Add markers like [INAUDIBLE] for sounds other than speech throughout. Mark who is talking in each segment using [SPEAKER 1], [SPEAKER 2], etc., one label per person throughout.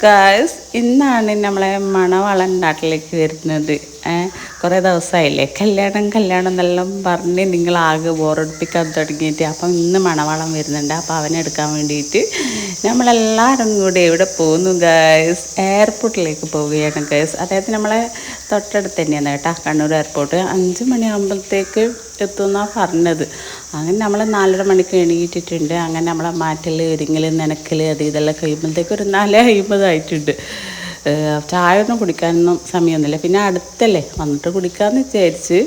[SPEAKER 1] guys. ഇന്നാണ് നമ്മളെ മണവളൻ നാട്ടിലേക്ക് വരുന്നത് കുറേ ദിവസമായില്ലേ കല്യാണം കല്യാണം എന്നെല്ലാം പറഞ്ഞ് നിങ്ങളാകെ ബോറടിപ്പിക്കാൻ തുടങ്ങിയിട്ട് അപ്പം ഇന്ന് മണവാളം വരുന്നുണ്ട്. അപ്പോൾ അവനെ എടുക്കാൻ വേണ്ടിയിട്ട് നമ്മളെല്ലാവരും കൂടി എവിടെ പോകുന്നു ഗേഴ്സ് എയർപോർട്ടിലേക്ക് പോവുകയാണ് ഗേഴ്സ് അതായത് നമ്മളെ തൊട്ടടുത്ത് തന്നെയാണ് കേട്ടോ കണ്ണൂർ എയർപോർട്ട് അഞ്ച് മണിയാകുമ്പോഴത്തേക്ക് എത്തുമെന്നാണ് പറഞ്ഞത്. അങ്ങനെ നമ്മൾ നാലര മണിക്ക് എണീറ്റിട്ടുണ്ട്. അങ്ങനെ നമ്മളെ മാറ്റൽ ഒരുങ്ങൽ നനക്കൽ അത് ഇതെല്ലാം കഴിയുമ്പോഴത്തേക്ക് ഒരു നാല് അമ്പതായിട്ടുണ്ട് ചായ ഒന്നും കുടിക്കാനൊന്നും സമയമൊന്നുമില്ല പിന്നെ അടുത്തല്ലേ വന്നിട്ട് കുടിക്കാമെന്ന് വിചാരിച്ച്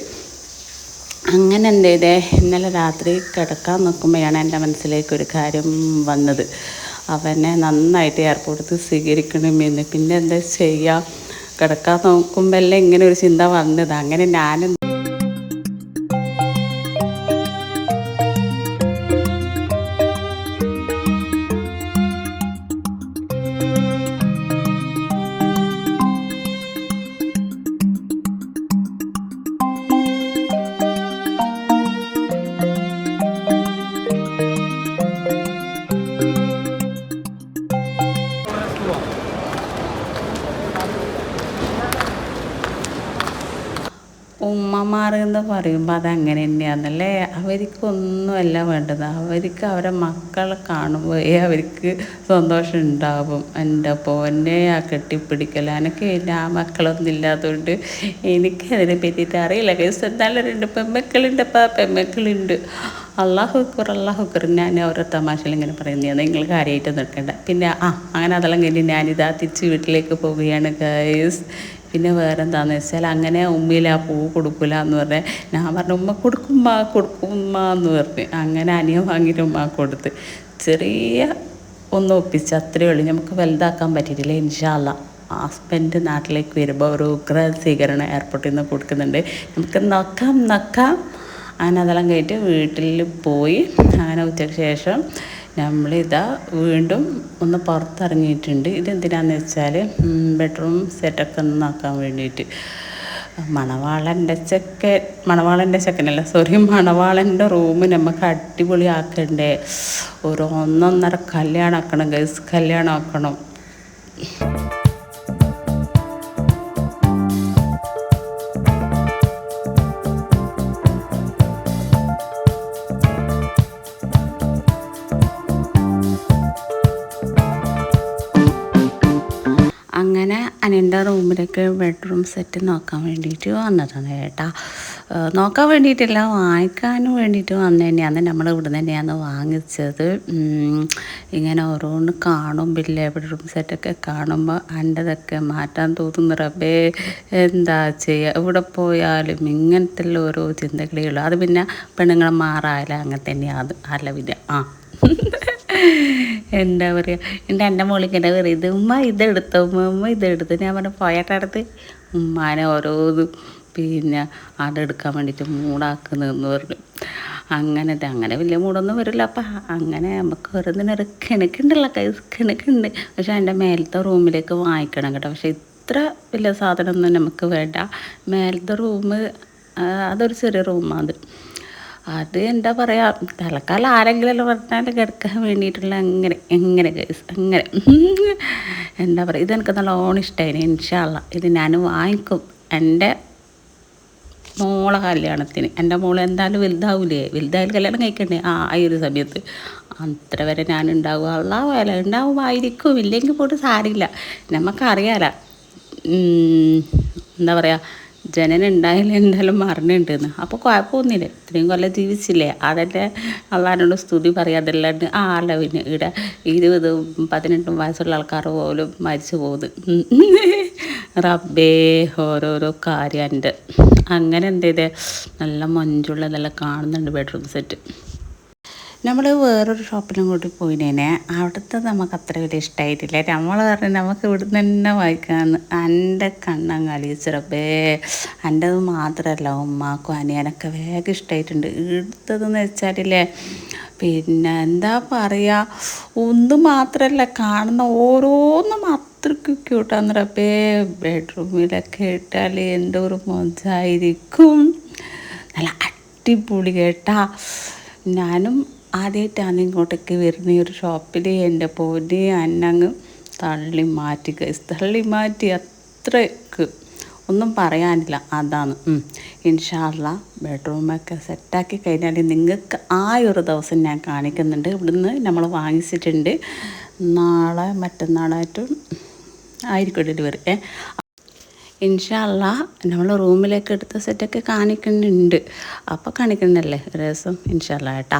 [SPEAKER 1] അങ്ങനെ എന്ത് ചെയ്തേ ഇന്നലെ രാത്രി കിടക്കാൻ നോക്കുമ്പോഴാണ് എന്റെ മനസ്സിലേക്ക് ഒരു കാര്യം വന്നത്. അവനെ നന്നായിട്ട് എയർപോർട്ടിൽ സ്വീകരിക്കണമെന്ന്. പിന്നെ എന്താ ചെയ്യുക കിടക്കാൻ നോക്കുമ്പോഴല്ലേ ഇങ്ങനെ ഒരു ചിന്ത വന്നത്. അങ്ങനെ ഞാനും പറയുമ്പോൾ അതങ്ങനെ തന്നെയാണെന്നല്ലേ അവർക്കൊന്നുമല്ല വേണ്ടത്. അവർക്ക് അവരെ മക്കളെ കാണുമ്പോൾ അവർക്ക് സന്തോഷം ഉണ്ടാവും. എന്റെ പോന്നെ ആ കെട്ടിപ്പിടിക്കൽ എനിക്ക് ആ മക്കളൊന്നും ഇല്ലാത്തതുകൊണ്ട് എനിക്ക് അതിനെ പറ്റിയിട്ട് അറിയില്ല. കേസ് നല്ല രണ്ട് പെമ്മക്കളുണ്ട് പെമ്മക്കളുണ്ട്. ആ പെമ്മക്കളുണ്ട് അള്ളാഹുക്കർ അക്ബർ. ഞാൻ ഓരോ തമാശയിൽ ഇങ്ങനെ പറയുന്നതാണ് നിങ്ങൾ കാര്യമായിട്ട് നിൽക്കേണ്ട. പിന്നെ ആ അങ്ങനെ അതെല്ലാം കഴിഞ്ഞ് ഞാനിതാ തിരിച്ച് വീട്ടിലേക്ക് പോവുകയാണ് ഗൈസ് പിന്നെ വേറെ എന്താണെന്ന് വെച്ചാൽ അങ്ങനെ ഉമ്മയിൽ ആ പൂ കൊടുക്കില്ല എന്ന് പറഞ്ഞാൽ ഞാൻ പറഞ്ഞു ഉമ്മ കൊടുക്കുമ്മ കൊടുക്കുമ്മ എന്ന് പറഞ്ഞ്. അങ്ങനെ അനിയൻ വാങ്ങിയിട്ട് ഉമ്മ കൊടുത്ത്. ചെറിയ ഒന്ന് ഒപ്പിച്ച് അത്രയേ ഉള്ളൂ. നമുക്ക് വലുതാക്കാൻ പറ്റിയിട്ടില്ല ഇൻഷാല്ല ഹസ്ബൻഡ് നാട്ടിലേക്ക് വരുമ്പോൾ ഒരു ഉഗ്ര സ്വീകരണം എയർപോർട്ടിൽ നിന്ന് കൊടുക്കുന്നുണ്ട്. നമുക്ക് നക്കാം നക്കാം. അങ്ങനെ അതെല്ലാം കഴിഞ്ഞിട്ട് വീട്ടിൽ പോയി. അങ്ങനെ ഉച്ചയ്ക്ക് ശേഷം നമ്മളിതാ വീണ്ടും ഒന്ന് പുറത്തിറങ്ങിയിട്ടുണ്ട്. ഇതെന്തിനാന്ന് വെച്ചാൽ ബെഡ്റൂം സെറ്റൊക്കെ ഒന്ന് നോക്കാൻ വേണ്ടിയിട്ട്. മണവാളന്റെ ചെക്കൻ മണവാളന്റെ ചെക്കനല്ല സോറി മണവാളന്റെ റൂം നമുക്ക് അടിപൊളിയാക്കണ്ടേ. ഒരു ഒന്നൊന്നര കല്യാണം ആക്കണം ഗൈസ് കല്യാണം ആക്കണം അങ്ങനെ റൂമിലൊക്കെ ബെഡ്റൂം സെറ്റ് നോക്കാൻ വേണ്ടിയിട്ട് വന്നതാണ് കേട്ടാ നോക്കാൻ വേണ്ടിയിട്ടില്ല വാങ്ങിക്കാനും വേണ്ടിയിട്ട് വന്നു. തന്നെയാണ് നമ്മൾ ഇവിടെ തന്നെയാണ് വാങ്ങിച്ചത്. ഇങ്ങനെ ഓരോന്ന് കാണുമ്പില്ലേ ബെഡ്റൂം സെറ്റൊക്കെ കാണുമ്പോൾ അന്റെതൊക്കെ മാറ്റാൻ തോന്നുന്നു. റബ്ബേ എന്താ ചെയ്യുക ഇവിടെ പോയാലും ഇങ്ങനത്തെ ഓരോ ചിന്തകളേ ഉള്ളൂ. അത് പിന്നെ പെണ്ണുങ്ങളെ മാറായാലും അങ്ങനെ തന്നെയാണ് അല്ല പിന്നെ ആ. എന്താ പറയുക എന്റെ എന്റെ മോളിങ്ങനെ പറയും ഉമ്മ ഇതെടുത്തോ ഉമ്മ ഉമ്മ ഇതെടുത്തു. ഞാൻ പറഞ്ഞു പോയട്ടടുത്ത് ഉമ്മാനെ ഓരോന്നും പിന്നെ അതെടുക്കാൻ വേണ്ടിയിട്ട് മൂടാക്കുന്നതെന്ന് പറഞ്ഞു. അങ്ങനെ അങ്ങനെ വലിയ മൂടൊന്നും വരില്ല. അപ്പം അങ്ങനെ നമുക്ക് ഓരോന്നിനൊരു കിണക്കുണ്ടല്ലോ കിണക്കുണ്ട്. പക്ഷെ എന്റെ മേലത്തെ റൂമിലേക്ക് വാങ്ങിക്കണം കേട്ടോ. പക്ഷെ ഇത്ര വലിയ സാധനമൊന്നും നമുക്ക് വേണ്ട. മേലത്തെ റൂം അതൊരു ചെറിയ റൂമാണ്. അത് എന്താ പറയുക തലക്കാലം ആരെങ്കിലും പറഞ്ഞാൽ കിടക്കാൻ വേണ്ടിയിട്ടുള്ള അങ്ങനെ എങ്ങനെ കേസ് അങ്ങനെ. [LAUGHS] എന്താ പറയുക ഇതെനിക്ക് നല്ലോണം ഇഷ്ടമായി ഇൻഷാല്ല ഇത് ഞാൻ വാങ്ങിക്കും. എന്റെ മോളെ കല്യാണത്തിന്. എന്റെ മോൾ എന്തായാലും വലുതാവൂലേ? വലുതായാലും കല്യാണം കഴിക്കണ്ടേ? ആ ഈ ഒരു സമയത്ത്. അത്ര വരെ ഞാൻ ഉണ്ടാവും ഉള്ള വില ഉണ്ടാവുമായിരിക്കും. ഇല്ലെങ്കിൽ പോയിട്ട് സാരില്ല നമുക്കറിയാല. എന്താ പറയുക ജനന ഉണ്ടായാലും എന്തായാലും മരണുണ്ടെന്ന് അപ്പോൾ കുഴപ്പമൊന്നുമില്ല. ഇത്രയും കൊല്ലം ജീവിച്ചില്ലേ? അതെന്റെ അള്ളഹാനോട് സ്തുതി പറയാതല്ലാണ്ട് ആ അല്ല പിന്നെ ഇവിടെ ഇരുപതും പതിനെട്ടും വയസ്സുള്ള ആൾക്കാർ പോലും മരിച്ചു പോകുന്നു. റബ്ബേ ഓരോരോ കാര്യം അങ്ങനെ എന്ത് ചെയ്തേ നല്ല മഞ്ചുള്ളതെല്ലാം കാണുന്നുണ്ട് ബെഡ്റൂം സെറ്റ്. നമ്മൾ വേറൊരു ഷോപ്പിലും കൂടി പോയിനേനെ. അവിടുത്തെ നമുക്ക് അത്ര വലിയ ഇഷ്ടമായിട്ടില്ല നമ്മൾ പറഞ്ഞു നമുക്ക് ഇവിടുന്ന് തന്നെ വായിക്കാമെന്ന് എന്റെ കണ്ണം കളിച്ചറപ്പേ എന്റെത് മാത്രമല്ല ഉമ്മാക്കും അനിയനൊക്കെ വേഗം ഇഷ്ടമായിട്ടുണ്ട് ഇടുത്തതെന്ന് വെച്ചാലില്ലേ പിന്നെ എന്താ പറയുക ഒന്ന് മാത്രമല്ല കാണുന്ന ഓരോന്നും അത്രയ്ക്ക് ക്യൂട്ടാന്ന് റബ്ബേ. ബെഡ്റൂമിലൊക്കെ ഇട്ടാൽ എന്റെ ഒരു മൊഞ്ചായിരിക്കും നല്ല അടിപൊളി കേട്ടാ. ഞാനും ആദ്യമായിട്ടാണ് ഇങ്ങോട്ടേക്ക് വരുന്ന ഒരു ഷോപ്പിൽ എന്റെ പോലെ അന്നങ്ങ് തള്ളി മാറ്റി ഗൈസ് തള്ളി മാറ്റി അത്രയ്ക്ക് ഒന്നും പറയാനില്ല. അതാണ്. ഇൻഷാല്ല ബെഡ്റൂമൊക്കെ സെറ്റാക്കി കഴിഞ്ഞാൽ നിങ്ങൾക്ക് ആ ഒരു ദിവസം ഞാൻ കാണിക്കുന്നുണ്ട്. ഇവിടുന്ന് നമ്മൾ വാങ്ങിച്ചിട്ടുണ്ട്. നാളെ മറ്റന്നാളായിട്ടും ആയിരിക്കും ഡെലിവറി ഇൻഷല്ല നമ്മൾ റൂമിലേക്ക് എടുത്ത സെറ്റൊക്കെ കാണിക്കുന്നുണ്ട്. അപ്പോൾ കാണിക്കുന്നല്ലേ? ഒരു ദിവസം ഇൻഷല്ല കേട്ടാ.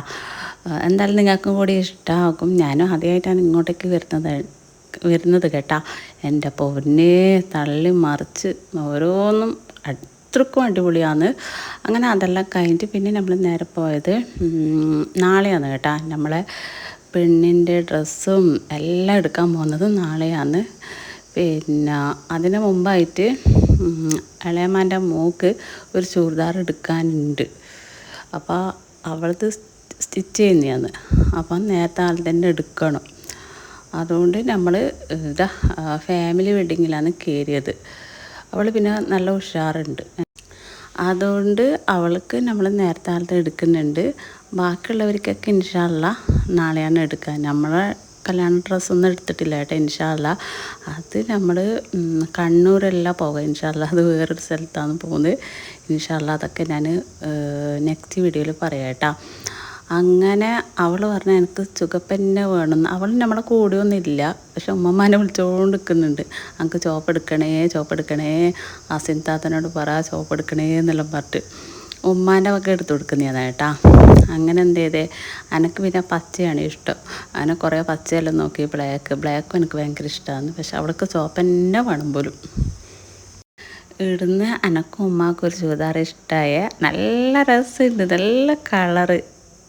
[SPEAKER 1] എന്തായാലും നിങ്ങൾക്കും കൂടി ഇഷ്ടമാകും ഞാനും ആദ്യമായിട്ടാണ് ഇങ്ങോട്ടേക്ക് വരുന്നത് വരുന്നത് കേട്ടാ. എന്റെ പൊന്നെ തള്ളി മറിച്ച് ഓരോന്നും അത്രക്കും അടിപൊളിയാണ്. അങ്ങനെ അതെല്ലാം കഴിഞ്ഞിട്ട് പിന്നെ നമ്മൾ നേരെ പോയത് നാളെയാണ് കേട്ടാ. നമ്മളെ പെണ്ണിന്റെ ഡ്രസ്സും എല്ലാം എടുക്കാൻ പോകുന്നത് നാളെയാണ്. പിന്നെ അതിന് മുമ്പായിട്ട് ഇളയമാന്റെ മോക്ക് ഒരു ചൂർദാർ എടുക്കാനുണ്ട്. അപ്പോൾ അവളത് സ്റ്റിച്ച് ചെയ്യുന്നതാണ്. അപ്പം നേരത്തെ ആൾ തന്നെ എടുക്കണം. അതുകൊണ്ട് നമ്മൾ ഇതാ ഫാമിലി വെഡിങ്ങിലാണ് കയറിയത്. അവൾ പിന്നെ നല്ല ഉഷാറുണ്ട്. അതുകൊണ്ട് അവൾക്ക് നമ്മൾ നേരത്തെ ആളത്തെ എടുക്കുന്നുണ്ട്. ബാക്കിയുള്ളവർക്കൊക്കെ ഇൻഷാല്ല നാളെയാണ് എടുക്കുക നമ്മളെ കല്യാണ ഡ്രസ്സൊന്നും എടുത്തിട്ടില്ല കേട്ടോ ഇൻഷാല്ല അത് നമ്മൾ കണ്ണൂരെല്ലാം പോകാം ഇൻഷാല്ല അത് വേറൊരു സ്ഥലത്താണ് പോകുന്നത്. ഇൻഷാല്ല അതൊക്കെ ഞാൻ നെക്സ്റ്റ് വീഡിയോയിൽ പറയാം കേട്ടോ. അങ്ങനെ അവൾ പറഞ്ഞ എനിക്ക് ചുകപ്പന്നെ വേണമെന്ന് അവൾ നമ്മളെ കൂടിയൊന്നുമില്ല. പക്ഷെ ഉമ്മമാനെ വിളിച്ചുകൊണ്ട് നിൽക്കുന്നുണ്ട് എനിക്ക് ചോപ്പെടുക്കണേ ചോപ്പെടുക്കണേ അസിൻതാത്തനോട് പറ ചോപ്പെടുക്കണേ എന്നെല്ലാം പറഞ്ഞിട്ട് ഉമ്മാന്റെ വക എടുത്തു കൊടുക്കുന്നതാണ് കേട്ടാ. അങ്ങനെ എന്ത് ചെയ്തേ? എനിക്ക് പിന്നെ പച്ചയാണ് ഇഷ്ടം. അങ്ങനെ കുറേ പച്ചയെല്ലാം നോക്കി. ബ്ലാക്ക്. ബ്ലാക്കും എനിക്ക് ഭയങ്കര ഇഷ്ടമാണ് പക്ഷെ അവൾക്ക് ചോപ്പ് തന്നെ വേണം പോലും. ഇടുന്ന എനക്കും ഉമ്മാക്കും ഒരു ചുരിദാർ ഇഷ്ടമായ നല്ല രസമുണ്ട്. നല്ല കളറ്.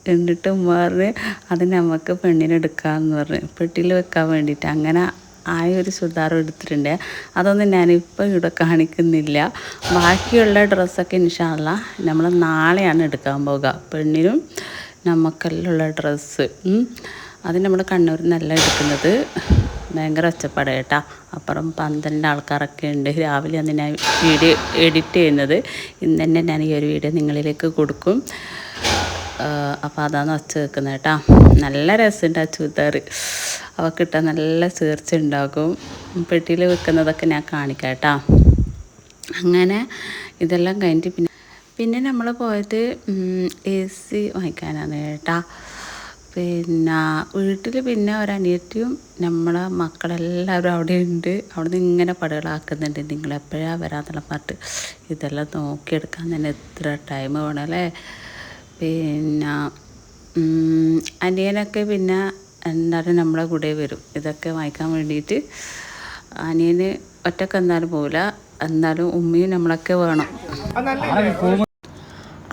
[SPEAKER 1] എന്നിട്ട് പറഞ്ഞ് അത് നമുക്ക് പെണ്ണിനെടുക്കാമെന്ന് പറഞ്ഞ്. പെട്ടിയിൽ വെക്കാൻ വേണ്ടിയിട്ട്. അങ്ങനെ ആ ഒരു ചുരിദാർ എടുത്തിട്ടുണ്ട്. അതൊന്നും ഞാനിപ്പോൾ ഇവിടെ കാണിക്കുന്നില്ല. ബാക്കിയുള്ള ഡ്രസ്സൊക്കെ ഇൻഷാല്ല നമ്മൾ നാളെയാണ് എടുക്കാൻ പോവുക. പെണ്ണിനും നമുക്കെല്ലാം ഡ്രസ്സ്. അത് നമ്മൾ കണ്ണൂരിൽ നിന്നല്ല എടുക്കുന്നത്. ഭയങ്കര ഒച്ചപ്പാട് കേട്ടാ. അപ്പുറം പന്ത്രണ്ട് ആൾക്കാരൊക്കെ ഉണ്ട്. രാവിലെ അന്ന് ഞാൻ വീഡിയോ എഡിറ്റ് ചെയ്യുന്നത്. ഇന്ന് തന്നെ ഞാൻ ഈ ഒരു വീഡിയോ നിങ്ങളിലേക്ക് കൊടുക്കും. അപ്പോൾ അതാണ് ഒച്ച വെക്കുന്നത് കേട്ടോ. നല്ല രസമുണ്ട് ആ ചുരിദാർ അവക്കിട്ട നല്ല ചേർച്ച ഉണ്ടാകും. പെട്ടിയിൽ വെക്കുന്നതൊക്കെ ഞാൻ കാണിക്കാം കേട്ടോ അങ്ങനെ ഇതെല്ലാം കഴിഞ്ഞിട്ട് പിന്നെ പിന്നെ നമ്മൾ പോയത് എ സി വാങ്ങിക്കാനാണ് കേട്ടോ. പിന്നെ വീട്ടിൽ പിന്നെ ഒരനിയത്തിയും നമ്മളെ മക്കളെല്ലാവരും അവിടെ ഉണ്ട്. അവിടെ നിന്ന് ഇങ്ങനെ നിങ്ങൾ എപ്പോഴാ വരാന്നുള്ള പറഞ്ഞിട്ട് ഇതെല്ലാം നോക്കിയെടുക്കാൻ തന്നെ എത്ര ടൈം വേണം അല്ലേ പിന്നെ അനിയനൊക്കെ പിന്നെ എന്തായാലും നമ്മളെ കൂടെ വരും. ഇതൊക്കെ വായിക്കാൻ വേണ്ടിയിട്ട് അനിയന് ഒറ്റയ്ക്ക് എന്നാലും പോവില്ല. എന്നാലും ഉമ്മയും നമ്മളൊക്കെ വേണം.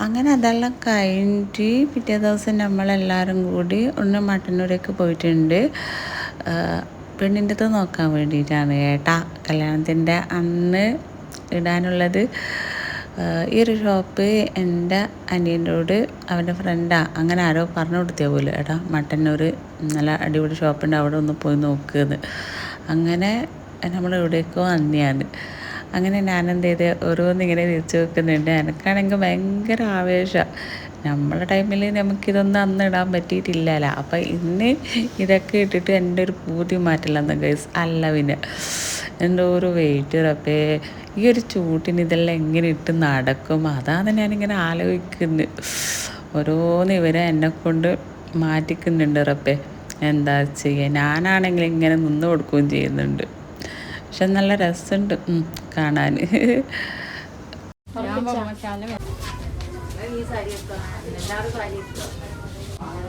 [SPEAKER 1] അങ്ങനെ അതെല്ലാം കഴിഞ്ഞിട്ട് പിറ്റേ ദിവസം നമ്മളെല്ലാവരും കൂടി ഒന്ന് മട്ടന്നൂരേക്ക് പോയിട്ടുണ്ട്. പെണ്ണിന്റെത് നോക്കാൻ വേണ്ടിയിട്ടാണ് ഏട്ടാ കല്യാണത്തിന്റെ അന്ന് ഇടാനുള്ളത്. ഈ ഒരു ഷോപ്പ് എന്റെ അനിയനോട് അവന്റെ ഫ്രണ്ടാ അങ്ങനെ ആരോ പറഞ്ഞു കൊടുത്തേ പോലും. എടാ മട്ടന്നൂർ നല്ല അടിപൊളി ഷോപ്പുണ്ട് അവിടെ ഒന്ന് പോയി നോക്കുന്നത് അങ്ങനെ നമ്മൾ എവിടേക്കോ അന്നെയാണ് അങ്ങനെ ഞാൻ ചെയ്ത് ഓരോന്നിങ്ങനെ തിരിച്ചു വെക്കുന്നുണ്ട് എനിക്കാണെങ്കിൽ ഭയങ്കര ആവേശം. നമ്മളെ ടൈമിൽ നമുക്കിതൊന്നും അന്ന് ഇടാൻ പറ്റിയിട്ടില്ലല്ലോ. അപ്പം ഇന്ന് ഇതൊക്കെ ഇട്ടിട്ട് എന്റെ ഒരു പൂതി മാറ്റില്ലെന്ന് ഗൈസ് അല്ല പിന്നെ എന്റെ ഒരു വെയിറ്റ് റപ്പേ ഈ ഒരു ചൂട്ടിന് ഇതെല്ലാം എങ്ങനെ ഇട്ട് നടക്കും? അതാണ് ഞാനിങ്ങനെ ആലോചിക്കുന്നത് ഓരോന്ന് ഇവരെ എന്നെ കൊണ്ട് മാറ്റിക്കുന്നുണ്ട് റപ്പേ എന്താ ചെയ്യുക ഞാനാണെങ്കിൽ ഇങ്ങനെ നിന്ന് കൊടുക്കുകയും ചെയ്യുന്നുണ്ട്. പക്ഷെ നല്ല രസമുണ്ട്. കാണാൻ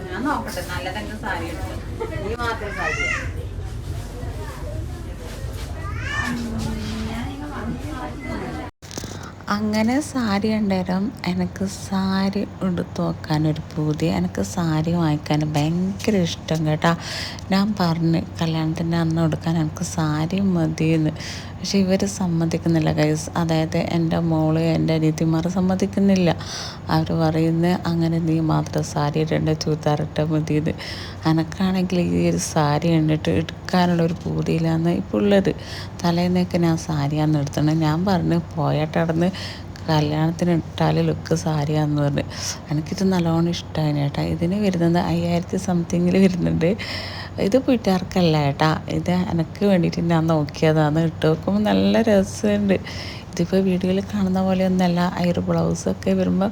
[SPEAKER 1] ഞാൻ നോക്കട്ടെ നല്ലതെങ്കിലും സാരി എടുക്കും നീ മാത്രം സാരി അങ്ങനെ സാരി ഉണ്ടായിരുന്നു എനിക്ക് സാരി എടുത്തു നോക്കാനൊരു പൂതി. എനിക്ക് സാരി വാങ്ങിക്കാൻ ഭയങ്കര ഇഷ്ടം കേട്ടോ. ഞാൻ പറഞ്ഞ് കല്യാണത്തിന്റെ അന്ന് എടുക്കാൻ എനിക്ക് സാരി മതിയെന്ന്. പക്ഷെ ഇവർ സമ്മതിക്കുന്നില്ല ഗൈസ് അതായത് എന്റെ മോൾ എന്റെ അനിയത്തിമാർ സമ്മതിക്കുന്നില്ല. അവർ പറയുന്നത് അങ്ങനെ നീ മാത്രം സാരി ഇടേണ്ട ചൂത്താറിട്ട മതിയത് എനക്കാണെങ്കിൽ ഈ ഒരു സാരി കണ്ടിട്ട് എടുക്കാനുള്ള ഒരു പൂതിയിലാണ് ഇപ്പോൾ ഉള്ളത്. തലേന്നൊക്കെ ഞാൻ സാരിയാണ് എടുത്തത്. ഞാൻ പറഞ്ഞു പോയട്ടടന്ന് കല്യാണത്തിന് ഇട്ടാൽ ലുക്ക് സാരിയാന്ന് പറഞ്ഞ്. എനിക്കിത് നല്ലോണം ഇഷ്ടമായി ചേട്ടാ ഇതിന് വരുന്നത് അയ്യായിരത്തി സംതിങ്ങിൽ വരുന്നുണ്ട്. ഇത് വീട്ടുകാർക്കല്ല ഏട്ടാ ഇത് എനിക്ക് വേണ്ടിയിട്ട് ഞാൻ നോക്കിയതാണ് ഇട്ട് നോക്കുമ്പോൾ നല്ല രസമുണ്ട് ഇതിപ്പോൾ വീഡിയോയിൽ കാണുന്ന പോലെയൊന്നുമല്ല അയർ ബ്ലൗസൊക്കെ വരുമ്പോൾ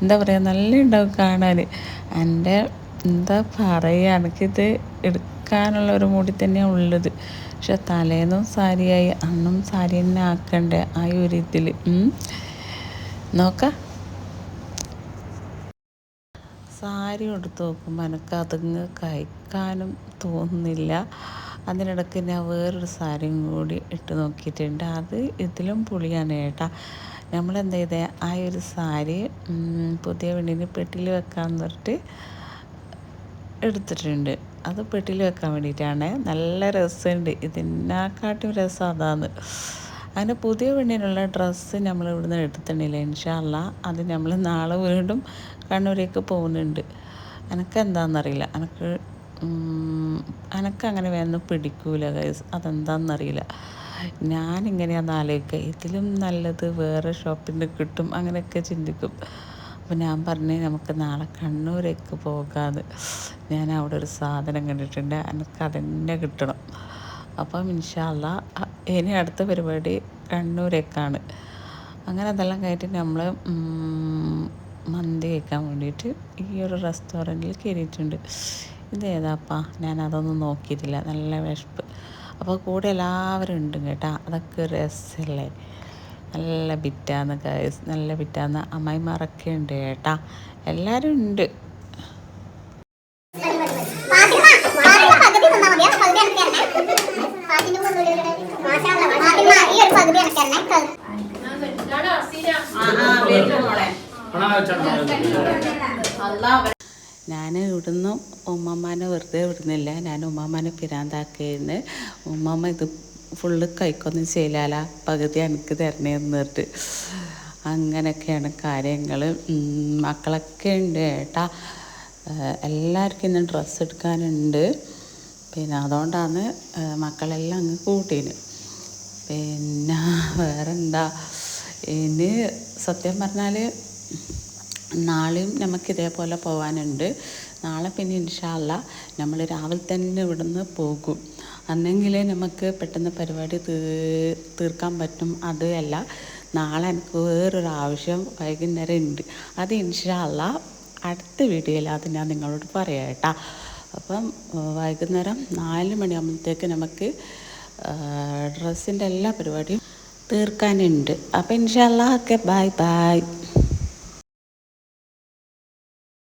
[SPEAKER 1] എന്താ പറയുക നല്ല ഉണ്ടാവും കാണാൻ എന്റെ എന്താ പറയുക എനിക്കിത് എടുക്കാനുള്ള ഒരു മൂടി തന്നെയാണ് ഉള്ളത്. പക്ഷെ തലേന്നും സാരിയായി അന്നും സാരി തന്നെ ആക്കണ്ടേ ആ ഒരു ഇതിൽ നോക്കാം. സാരി എടുത്ത് നോക്കുമ്പോൾ എനിക്ക് അതങ്ങ് കഴിക്കാനും തോന്നുന്നില്ല. അതിനിടയ്ക്ക് ഞാൻ വേറൊരു സാരിയും കൂടി ഇട്ട് നോക്കിയിട്ടുണ്ട്. അത് ഇതിലും പുളിയാണ് കേട്ടാ. നമ്മളെന്ത് ചെയ്തേ ആ ഒരു സാരി പുതിയ പെണ്ണിന് പെട്ടിയിൽ വെക്കാമെന്ന് പറഞ്ഞിട്ട് എടുത്തിട്ടുണ്ട്. അത് പെട്ടിയിൽ വെക്കാൻ വേണ്ടിയിട്ടാണ്. നല്ല രസമുണ്ട്. ഇതിനെക്കാട്ടും രസം അതാണ്. അങ്ങനെ പുതിയ പെണ്ണിനുള്ള ഡ്രസ്സ് നമ്മൾ ഇവിടുന്ന് എടുത്തിട്ടില്ല ഇൻഷാല്ല അത് നമ്മൾ നാളെ വീണ്ടും കണ്ണൂരേക്ക് പോകുന്നുണ്ട്. എനിക്ക് എന്താണെന്നറിയില്ല എനിക്ക് എനക്കങ്ങനെ വേണം പിടിക്കൂല അതെന്താണെന്നറിയില്ല ഞാനിങ്ങനെയാന്ന് ആലോചിക്കുക ഇതിലും നല്ലത് വേറെ ഷോപ്പിൽ നിന്ന് കിട്ടും അങ്ങനെയൊക്കെ ചിന്തിക്കും. അപ്പോൾ ഞാൻ പറഞ്ഞു നമുക്ക് നാളെ കണ്ണൂരേക്ക് പോകാതെ ഞാൻ അവിടെ ഒരു സാധനം കണ്ടിട്ടുണ്ട്. എനിക്ക് അതന്നെ കിട്ടണം. അപ്പം ഇൻഷാല്ല ഇനി അടുത്ത പരിപാടി കണ്ണൂരേക്കാണ്. അങ്ങനെ അതെല്ലാം കഴിഞ്ഞിട്ട് നമ്മൾ മന്തി കഴിക്കാൻ വേണ്ടിയിട്ട് ഈ ഒരു റെസ്റ്റോറന്റിൽ കയറിയിട്ടുണ്ട്. ഇതേതാപ്പാ ഞാൻ അതൊന്നും നോക്കിയിട്ടില്ല. നല്ല വിശപ്പ്. അപ്പോൾ കൂടെ എല്ലാവരും ഉണ്ട് കേട്ടോ. അതൊക്കെ രസമല്ലേ നല്ല ബിറ്റാന്ന് ഗൈസ് നല്ല ബിറ്റാന്ന് അമ്മായിമാരൊക്കെ ഉണ്ട് കേട്ടാ. എല്ലാവരും ഉണ്ട്. ഞാൻ ഇവിടുന്ന് ഉമ്മമാനെ വെറുതെ വിടുന്നില്ല. ഞാൻ ഉമ്മമാനെ പിരാന്താക്കിയിരുന്നു ഉമ്മമ്മ ഇത് ഫുള്ള് കൈക്കൊന്നും ചെയ്യില്ല പകുതി എനിക്ക് തരണേന്ന് പറഞ്ഞിട്ട്. അങ്ങനെയൊക്കെയാണ് കാര്യങ്ങൾ മക്കളൊക്കെ ഉണ്ട് ഏട്ടാ. എല്ലാവർക്കും ഇന്ന് ഡ്രസ്സ് എടുക്കാനുണ്ട്. പിന്നെ അതുകൊണ്ടാണ് മക്കളെല്ലാം അങ്ങ് കൂട്ടീന്. പിന്നെ വേറെന്താ? ഇനി സത്യം പറഞ്ഞാൽ നാളെയും നമുക്ക് ഇതേപോലെ പോകാനുണ്ട് നാളെ പിന്നെ ഇൻഷാല്ല നമ്മൾ രാവിലെ തന്നെ ഇവിടുന്ന് പോകും. അന്നെങ്കിലേ നമുക്ക് പെട്ടെന്ന് പരിപാടി തീർക്കാൻ പറ്റും. അതല്ല നാളെ എനിക്ക് വേറൊരു ആവശ്യം വൈകുന്നേരം ഉണ്ട് അത് ഇൻഷാല്ല അടുത്ത വീഡിയോയിൽ അത് ഞാൻ നിങ്ങളോട് പറയാം കേട്ടോ അപ്പം വൈകുന്നേരം നാല് മണിയാകുമ്പോഴത്തേക്ക് നമുക്ക് ഡ്രസ്സിന്റെ എല്ലാ പരിപാടിയും തീർക്കാനുണ്ട്. അപ്പം ഇൻഷാല്ല ഓക്കെ ബൈ ബൈ.